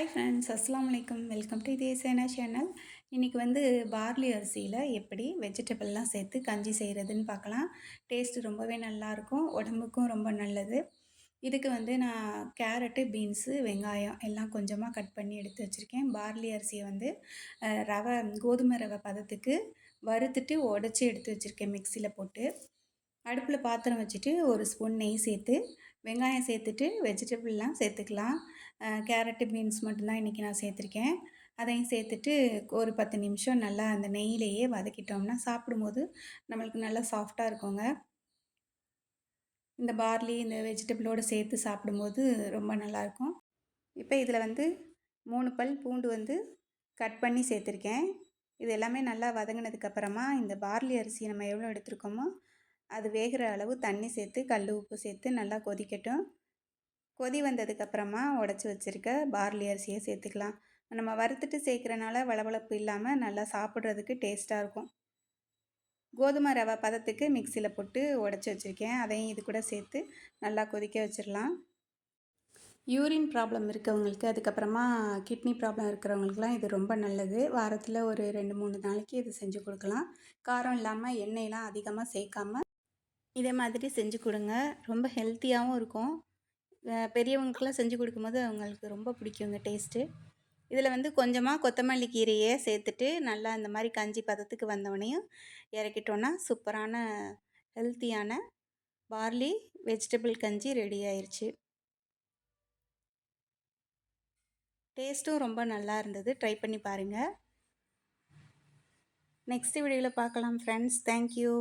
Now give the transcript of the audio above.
Hi friends அஸ்லாம் வலைக்கம் welcome to தேசேனா channel இன்றைக்கி வந்து பார்லி அரிசியில் எப்படி வெஜிடபிள்லாம் சேர்த்து கஞ்சி செய்கிறதுன்னு பார்க்கலாம். டேஸ்ட்டு ரொம்பவே நல்லாயிருக்கும் உடம்புக்கும் ரொம்ப நல்லது. இதுக்கு வந்து நான் கேரட்டு பீன்ஸு வெங்காயம் எல்லாம் கொஞ்சமாக கட் பண்ணி எடுத்து வச்சுருக்கேன். பார்லி அரிசியை வந்து ரவை கோதுமை ரவை பதத்துக்கு வறுத்துட்டு உடச்சி எடுத்து வச்சுருக்கேன் மிக்சியில் போட்டு. அடுப்பில் பாத்திரம் வச்சுட்டு ஒரு ஸ்பூன் நெய் சேர்த்து வெங்காயம் சேர்த்துட்டு வெஜிடபிள்லாம் சேர்த்துக்கலாம். கேரட்டு பீன்ஸ் மட்டும்தான் இன்றைக்கி நான் சேர்த்துருக்கேன். அதையும் சேர்த்துட்டு ஒரு பத்து நிமிஷம் நல்லா அந்த நெய்யிலேயே வதக்கிட்டோம்னா சாப்பிடும்போது நம்மளுக்கு நல்லா சாஃப்டாக இருக்குங்க. இந்த பார்லி இந்த வெஜிடபிளோடு சேர்த்து சாப்பிடும்போது ரொம்ப நல்லாயிருக்கும் இப்போ இதில் வந்து மூணு பல் பூண்டு வந்து கட் பண்ணி சேர்த்துருக்கேன். இது எல்லாமே நல்லா வதங்கினதுக்கப்புறமா இந்த பார்லி அரிசி நம்ம எவ்வளோ எடுத்துருக்கோமோ அது வேகிற அளவு தண்ணி சேர்த்து கல் உப்பு சேர்த்து நல்லா கொதிக்கட்டும். கொதி வந்ததுக்கப்புறமா உடச்சி வச்சுருக்க பார்லி அரிசியை சேர்த்துக்கலாம். நம்ம வறுத்துட்டு சேர்க்குறனால வளவளப்பு இல்லாமல் நல்லா சாப்பிட்றதுக்கு டேஸ்ட்டாக இருக்கும். கோதுமை ரவை பதத்துக்கு மிக்சியில் போட்டு உடச்சி வச்சுருக்கேன். அதையும் இது கூட சேர்த்து நல்லா கொதிக்க வச்சிடலாம் யூரின் ப்ராப்ளம் இருக்கவங்களுக்கு அதுக்கப்புறமா கிட்னி ப்ராப்ளம் இருக்கிறவங்களுக்குலாம் இது ரொம்ப நல்லது. வாரத்தில் ஒரு ரெண்டு மூணு நாளைக்கு இது செஞ்சு கொடுக்கலாம். காரம் இல்லாமல் எண்ணெயெலாம் அதிகமாக சேர்க்காமல் இதே மாதிரி செஞ்சு கொடுங்க. ரொம்ப ஹெல்த்தியாகவும் இருக்கும். பெரியவங்களுக்கெல்லாம் செஞ்சு கொடுக்கும்போது அவங்களுக்கு ரொம்ப பிடிக்குங்க டேஸ்ட்டு இதில் வந்து கொஞ்சமாக கொத்தமல்லி கீரையை சேர்த்துட்டு நல்லா இந்த மாதிரி கஞ்சி பதத்துக்கு வந்தவனையும் இறக்கிட்டோன்னா சூப்பரான ஹெல்த்தியான பார்லி வெஜிடபிள் கஞ்சி ரெடி ஆயிடுச்சு டேஸ்ட்டும் ரொம்ப நல்லா இருந்தது. ட்ரை பண்ணி பாருங்கள் நெக்ஸ்ட் வீடியோவில் பார்க்கலாம் ஃப்ரெண்ட்ஸ் தேங்க்யூ